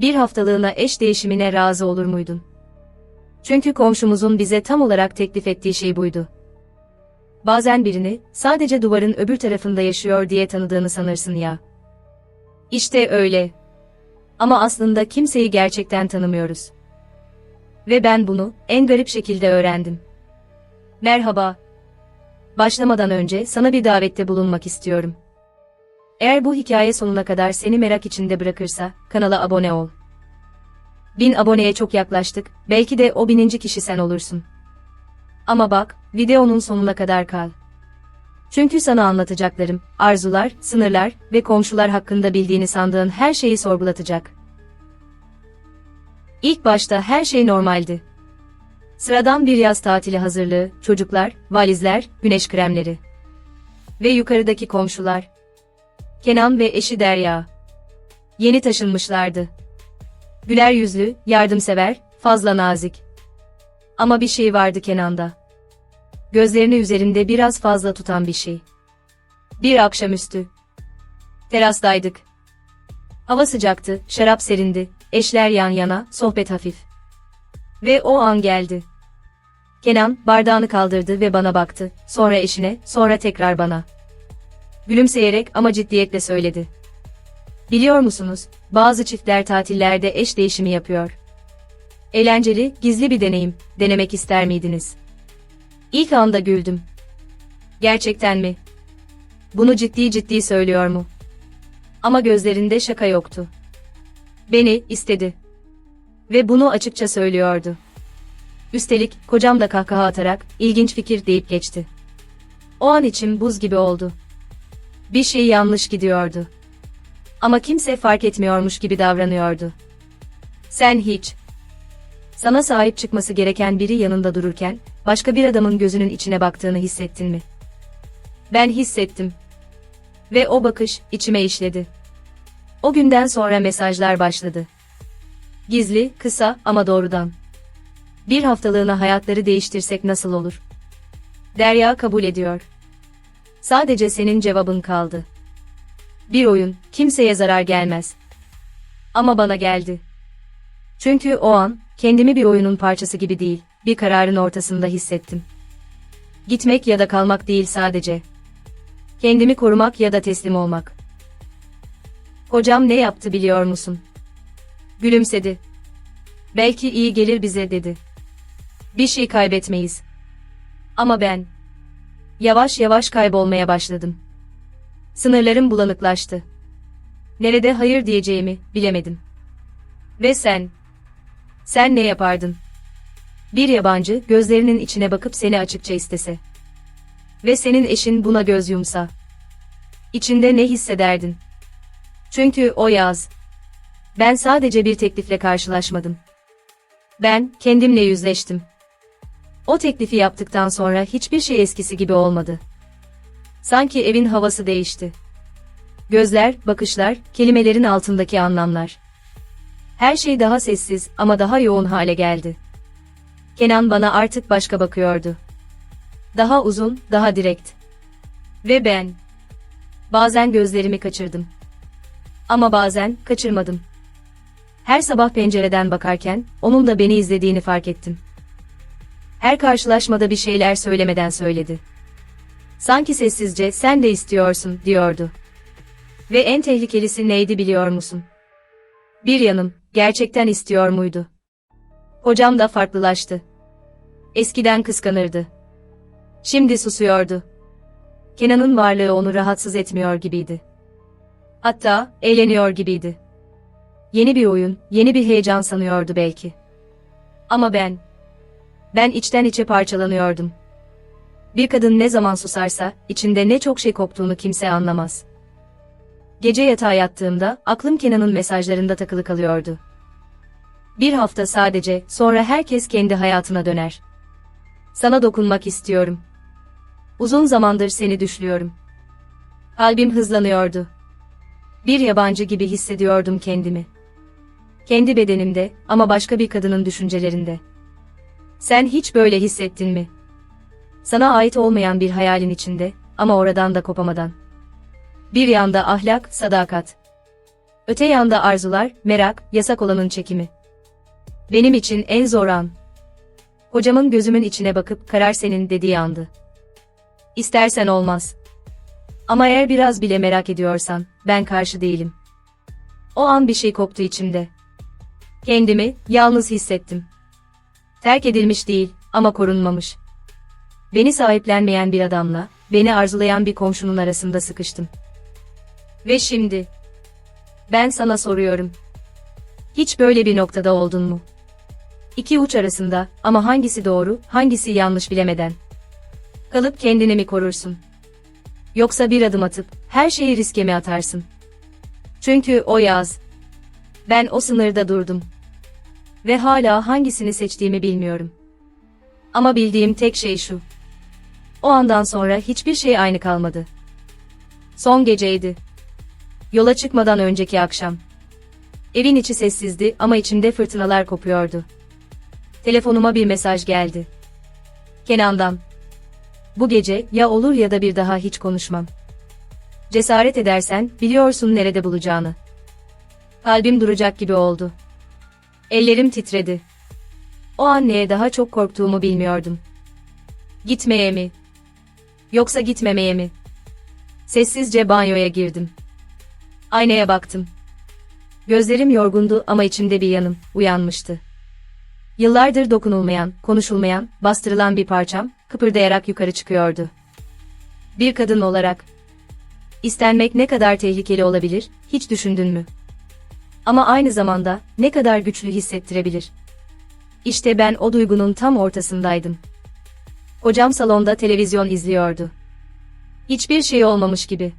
Bir haftalığına eş değişimine razı olur muydun? Çünkü komşumuzun bize tam olarak teklif ettiği şey buydu. Bazen birini, sadece duvarın öbür tarafında yaşıyor diye tanıdığını sanırsın ya. İşte öyle. Ama aslında kimseyi gerçekten tanımıyoruz. Ve ben bunu, en garip şekilde öğrendim. Merhaba. Başlamadan önce sana bir davette bulunmak istiyorum. Eğer bu hikaye sonuna kadar seni merak içinde bırakırsa, kanala abone ol. Bin aboneye çok yaklaştık, belki de o bininci kişi sen olursun. Ama bak, videonun sonuna kadar kal. Çünkü sana anlatacaklarım, arzular, sınırlar ve komşular hakkında bildiğini sandığın her şeyi sorgulatacak. İlk başta her şey normaldi. Sıradan bir yaz tatili hazırlığı, çocuklar, valizler, güneş kremleri. Ve yukarıdaki komşular. Kenan ve eşi Derya. Yeni taşınmışlardı. Güler yüzlü, yardımsever, fazla nazik. Ama bir şey vardı Kenan'da. Gözlerini üzerinde biraz fazla tutan bir şey. Bir akşamüstü. Terastaydık. Hava sıcaktı, şarap serindi, eşler yan yana, sohbet hafif. Ve o an geldi. Kenan bardağını kaldırdı ve bana baktı, sonra eşine, sonra tekrar bana. Gülümseyerek ama ciddiyetle söyledi. Biliyor musunuz, bazı çiftler tatillerde eş değişimi yapıyor. Eğlenceli, gizli bir deneyim, denemek ister miydiniz? İlk anda güldüm. Gerçekten mi? Bunu ciddi ciddi söylüyor mu? Ama gözlerinde şaka yoktu. Beni istedi. Ve bunu açıkça söylüyordu. Üstelik kocam da kahkaha atarak ilginç fikir deyip geçti. O an içim buz gibi oldu. Bir şey yanlış gidiyordu. Ama kimse fark etmiyormuş gibi davranıyordu. Sen hiç. Sana sahip çıkması gereken biri yanında dururken, başka bir adamın gözünün içine baktığını hissettin mi? Ben hissettim. Ve o bakış, içime işledi. O günden sonra mesajlar başladı. Gizli, kısa ama doğrudan. Bir haftalığına hayatları değiştirsek nasıl olur? Derya kabul ediyor. Sadece senin cevabın kaldı. Bir oyun, kimseye zarar gelmez. Ama bana geldi. Çünkü o an, kendimi bir oyunun parçası gibi değil, bir kararın ortasında hissettim. Gitmek ya da kalmak değil sadece. Kendimi korumak ya da teslim olmak. Hocam ne yaptı biliyor musun? Gülümsedi. Belki iyi gelir bize dedi. Bir şey kaybetmeyiz. Ama ben yavaş yavaş kaybolmaya başladım. Sınırlarım bulanıklaştı. Nerede hayır diyeceğimi bilemedim. Ve sen? Sen ne yapardın? Bir yabancı gözlerinin içine bakıp seni açıkça istese. Ve senin eşin buna göz yumsa. İçinde ne hissederdin? Çünkü o yaz. Ben sadece bir teklifle karşılaşmadım. Ben kendimle yüzleştim. O teklifi yaptıktan sonra hiçbir şey eskisi gibi olmadı. Sanki evin havası değişti. Gözler, bakışlar, kelimelerin altındaki anlamlar. Her şey daha sessiz ama daha yoğun hale geldi. Kenan bana artık başka bakıyordu. Daha uzun, daha direkt. Ve ben. Bazen gözlerimi kaçırdım. Ama bazen kaçırmadım. Her sabah pencereden bakarken onun da beni izlediğini fark ettim. Her karşılaşmada bir şeyler söylemeden söyledi. Sanki sessizce sen de istiyorsun diyordu. Ve en tehlikelisi neydi biliyor musun? Bir yanım gerçekten istiyor muydu? Hocam da farklılaştı. Eskiden kıskanırdı. Şimdi susuyordu. Kenan'ın varlığı onu rahatsız etmiyor gibiydi. Hatta eğleniyor gibiydi. Yeni bir oyun, yeni bir heyecan sanıyordu belki. Ama ben, ben içten içe parçalanıyordum. Bir kadın ne zaman susarsa, içinde ne çok şey koptuğunu kimse anlamaz. Gece yatağa yattığımda, aklım Kenan'ın mesajlarında takılı kalıyordu. Bir hafta sadece, sonra herkes kendi hayatına döner. Sana dokunmak istiyorum. Uzun zamandır seni düşlüyorum. Kalbim hızlanıyordu. Bir yabancı gibi hissediyordum kendimi. Kendi bedenimde ama başka bir kadının düşüncelerinde. Sen hiç böyle hissettin mi? Sana ait olmayan bir hayalin içinde ama oradan da kopamadan. Bir yanda ahlak, sadakat. Öte yanda arzular, merak, yasak olanın çekimi. Benim için en zor an. Hocamın gözümün içine bakıp karar senin dediği andı. İstersen olmaz. Ama eğer biraz bile merak ediyorsan, ben karşı değilim. O an bir şey koptu içimde. Kendimi, yalnız hissettim. Terk edilmiş değil, ama korunmamış. Beni sahiplenmeyen bir adamla, beni arzulayan bir komşunun arasında sıkıştım. Ve şimdi, ben sana soruyorum. Hiç böyle bir noktada oldun mu? İki uç arasında ama hangisi doğru, hangisi yanlış bilemeden. Kalıp kendini mi korursun? Yoksa bir adım atıp her şeyi riske mi atarsın? Çünkü o yaz. Ben o sınırda durdum. Ve hala hangisini seçtiğimi bilmiyorum. Ama bildiğim tek şey şu. O andan sonra hiçbir şey aynı kalmadı. Son geceydi. Yola çıkmadan önceki akşam. Evin içi sessizdi ama içimde fırtınalar kopuyordu. Telefonuma bir mesaj geldi. Kenan'dan. Bu gece ya olur ya da bir daha hiç konuşmam. Cesaret edersen biliyorsun nerede bulacağını. Kalbim duracak gibi oldu. Ellerim titredi. O an neye daha çok korktuğumu bilmiyordum. Gitmeye mi? Yoksa gitmemeye mi? Sessizce banyoya girdim. Aynaya baktım. Gözlerim yorgundu ama içimde bir yanım uyanmıştı. Yıllardır dokunulmayan, konuşulmayan, bastırılan bir parçam kıpırdayarak yukarı çıkıyordu. Bir kadın olarak istenmek ne kadar tehlikeli olabilir hiç düşündün mü? Ama aynı zamanda ne kadar güçlü hissettirebilir? İşte ben o duygunun tam ortasındaydım. Hocam salonda televizyon izliyordu. Hiçbir şey olmamış gibi.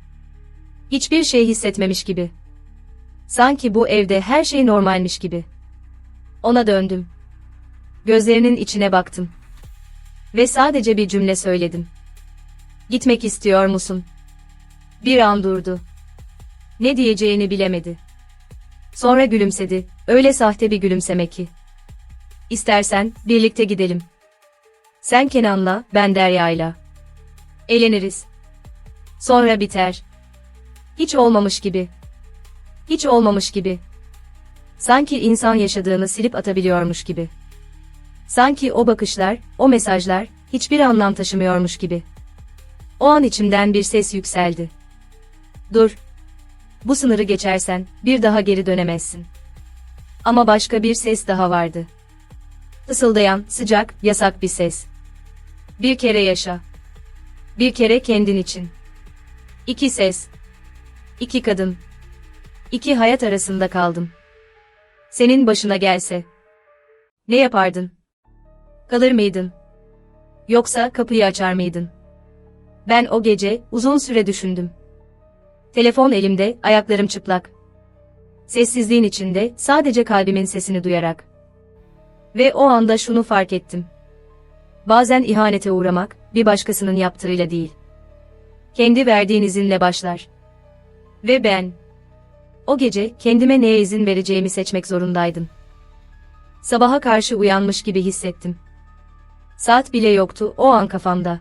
Hiçbir şey hissetmemiş gibi. Sanki bu evde her şey normalmiş gibi. Ona döndüm. Gözlerinin içine baktım. Ve sadece bir cümle söyledim. Gitmek istiyor musun? Bir an durdu. Ne diyeceğini bilemedi. Sonra gülümsedi, öyle sahte bir gülümseme ki. İstersen, birlikte gidelim. Sen Kenan'la, ben Derya'yla. Eğleniriz. Sonra biter. Hiç olmamış gibi. Hiç olmamış gibi. Sanki insan yaşadığını silip atabiliyormuş gibi. Sanki o bakışlar, o mesajlar, hiçbir anlam taşımıyormuş gibi. O an içimden bir ses yükseldi. Dur. Bu sınırı geçersen, bir daha geri dönemezsin. Ama başka bir ses daha vardı. Fısıldayan, sıcak, yasak bir ses. Bir kere yaşa. Bir kere kendin için. İki ses. İki kadın. İki hayat arasında kaldım. Senin başına gelse. Ne yapardın? Kalır mıydın? Yoksa kapıyı açar mıydın? Ben o gece uzun süre düşündüm. Telefon elimde, ayaklarım çıplak. Sessizliğin içinde sadece kalbimin sesini duyarak. Ve o anda şunu fark ettim. Bazen ihanete uğramak, bir başkasının yaptığıyla değil. Kendi verdiğin izinle başlar. Ve ben, o gece kendime neye izin vereceğimi seçmek zorundaydım. Sabaha karşı uyanmış gibi hissettim. Saat bile yoktu o an kafamda.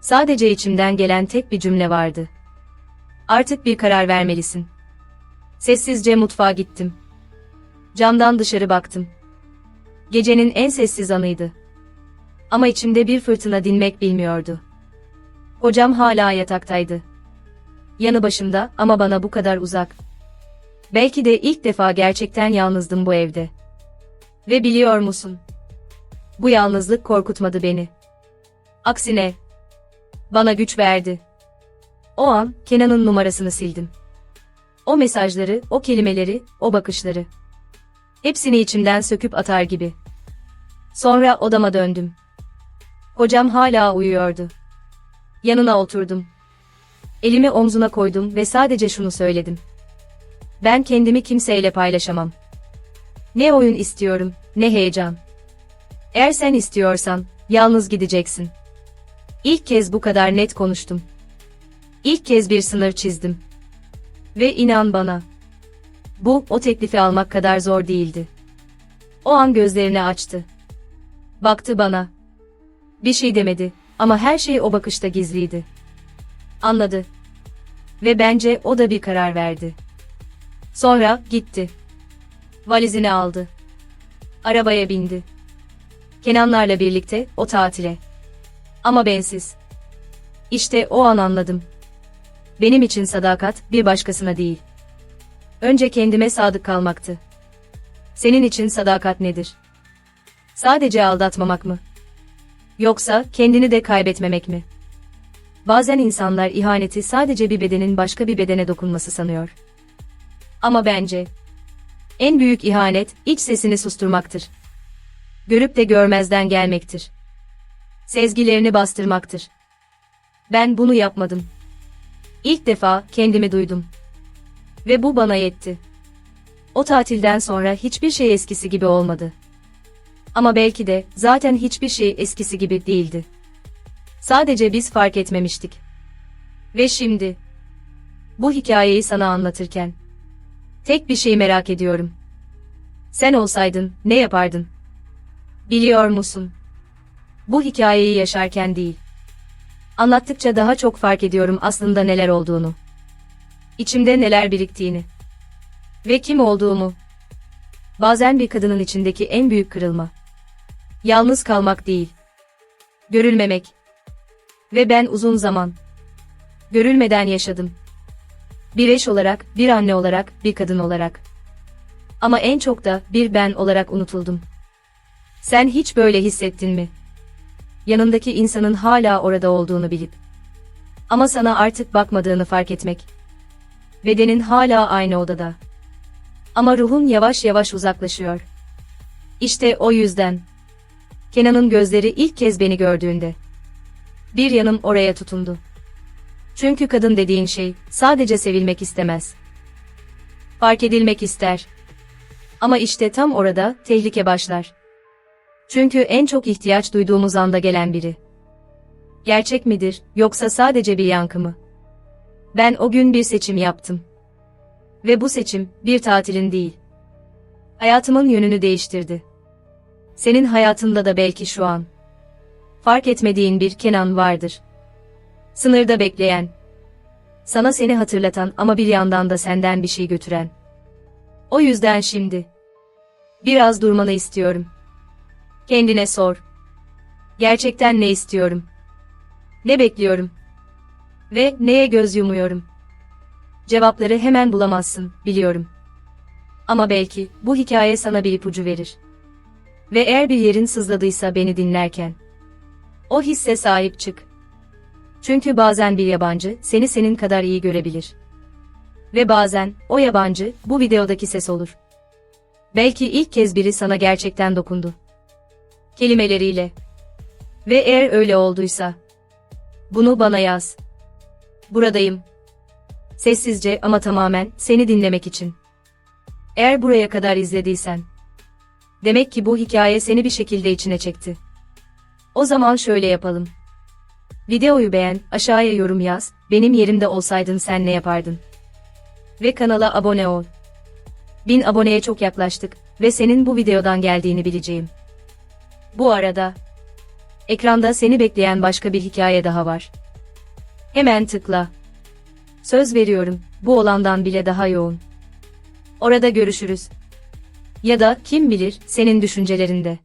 Sadece içimden gelen tek bir cümle vardı. Artık bir karar vermelisin. Sessizce mutfağa gittim. Camdan dışarı baktım. Gecenin en sessiz anıydı. Ama içimde bir fırtına dinmek bilmiyordu. Hocam hala yataktaydı. Yanı başımda ama bana bu kadar uzak. Belki de ilk defa gerçekten yalnızdım bu evde. Ve biliyor musun? Bu yalnızlık korkutmadı beni. Aksine bana güç verdi. O an Kenan'ın numarasını sildim. O mesajları, o kelimeleri, o bakışları. Hepsini içimden söküp atar gibi. Sonra odama döndüm. Hocam hala uyuyordu. Yanına oturdum. Elimi omzuna koydum ve sadece şunu söyledim. Ben kendimi kimseyle paylaşamam. Ne oyun istiyorum, ne heyecan. Eğer sen istiyorsan, yalnız gideceksin. İlk kez bu kadar net konuştum. İlk kez bir sınır çizdim. Ve inan bana. Bu, o teklifi almak kadar zor değildi. O an gözlerini açtı. Baktı bana. Bir şey demedi ama her şey o bakışta gizliydi. Anladı. Ve bence o da bir karar verdi. Sonra gitti. Valizini aldı. Arabaya bindi. Kenanlarla birlikte o tatile. Ama bensiz. İşte o an anladım. Benim için sadakat bir başkasına değil. Önce kendime sadık kalmaktı. Senin için sadakat nedir? Sadece aldatmamak mı? Yoksa kendini de kaybetmemek mi? Bazen insanlar ihaneti sadece bir bedenin başka bir bedene dokunması sanıyor. Ama bence en büyük ihanet iç sesini susturmaktır. Görüp de görmezden gelmektir. Sezgilerini bastırmaktır. Ben bunu yapmadım. İlk defa kendimi duydum. Ve bu bana yetti. O tatilden sonra hiçbir şey eskisi gibi olmadı. Ama belki de zaten hiçbir şey eskisi gibi değildi. Sadece biz fark etmemiştik. Ve şimdi bu hikayeyi sana anlatırken tek bir şey merak ediyorum. Sen olsaydın ne yapardın? Biliyor musun? Bu hikayeyi yaşarken değil. Anlattıkça daha çok fark ediyorum aslında neler olduğunu. İçimde neler biriktiğini. Ve kim olduğumu. Bazen bir kadının içindeki en büyük kırılma. Yalnız kalmak değil. Görülmemek. Ve ben uzun zaman. Görülmeden yaşadım. Bir eş olarak, bir anne olarak, bir kadın olarak. Ama en çok da bir ben olarak unutuldum. Sen hiç böyle hissettin mi? Yanındaki insanın hala orada olduğunu bilip. Ama sana artık bakmadığını fark etmek. Bedenin hala aynı odada. Ama ruhun yavaş yavaş uzaklaşıyor. İşte o yüzden. Kenan'ın gözleri ilk kez beni gördüğünde. Bir yanım oraya tutundu. Çünkü kadın dediğin şey sadece sevilmek istemez. Fark edilmek ister. Ama işte tam orada tehlike başlar. Çünkü en çok ihtiyaç duyduğumuz anda gelen biri. Gerçek midir, yoksa sadece bir yankı mı? Ben o gün bir seçim yaptım. Ve bu seçim, bir tatilin değil. Hayatımın yönünü değiştirdi. Senin hayatında da belki şu an. Fark etmediğin bir Kenan vardır. Sınırda bekleyen. Sana seni hatırlatan ama bir yandan da senden bir şey götüren. O yüzden şimdi. Biraz durmanı istiyorum. Kendine sor. Gerçekten ne istiyorum? Ne bekliyorum? Ve neye göz yumuyorum? Cevapları hemen bulamazsın, biliyorum. Ama belki bu hikaye sana bir ipucu verir. Ve eğer bir yerin sızladıysa beni dinlerken, o hisse sahip çık. Çünkü bazen bir yabancı seni senin kadar iyi görebilir. Ve bazen o yabancı bu videodaki ses olur. Belki ilk kez biri sana gerçekten dokundu. Kelimeleriyle. Ve eğer öyle olduysa, bunu bana yaz. Buradayım. Sessizce ama tamamen seni dinlemek için. Eğer buraya kadar izlediysen, demek ki bu hikaye seni bir şekilde içine çekti. O zaman şöyle yapalım. Videoyu beğen, aşağıya yorum yaz, benim yerimde olsaydın sen ne yapardın? Ve kanala abone ol. 1000 aboneye çok yaklaştık ve senin bu videodan geldiğini bileceğim. Bu arada, ekranda seni bekleyen başka bir hikaye daha var. Hemen tıkla. Söz veriyorum, bu olandan bile daha yoğun. Orada görüşürüz. Ya da kim bilir senin düşüncelerinde.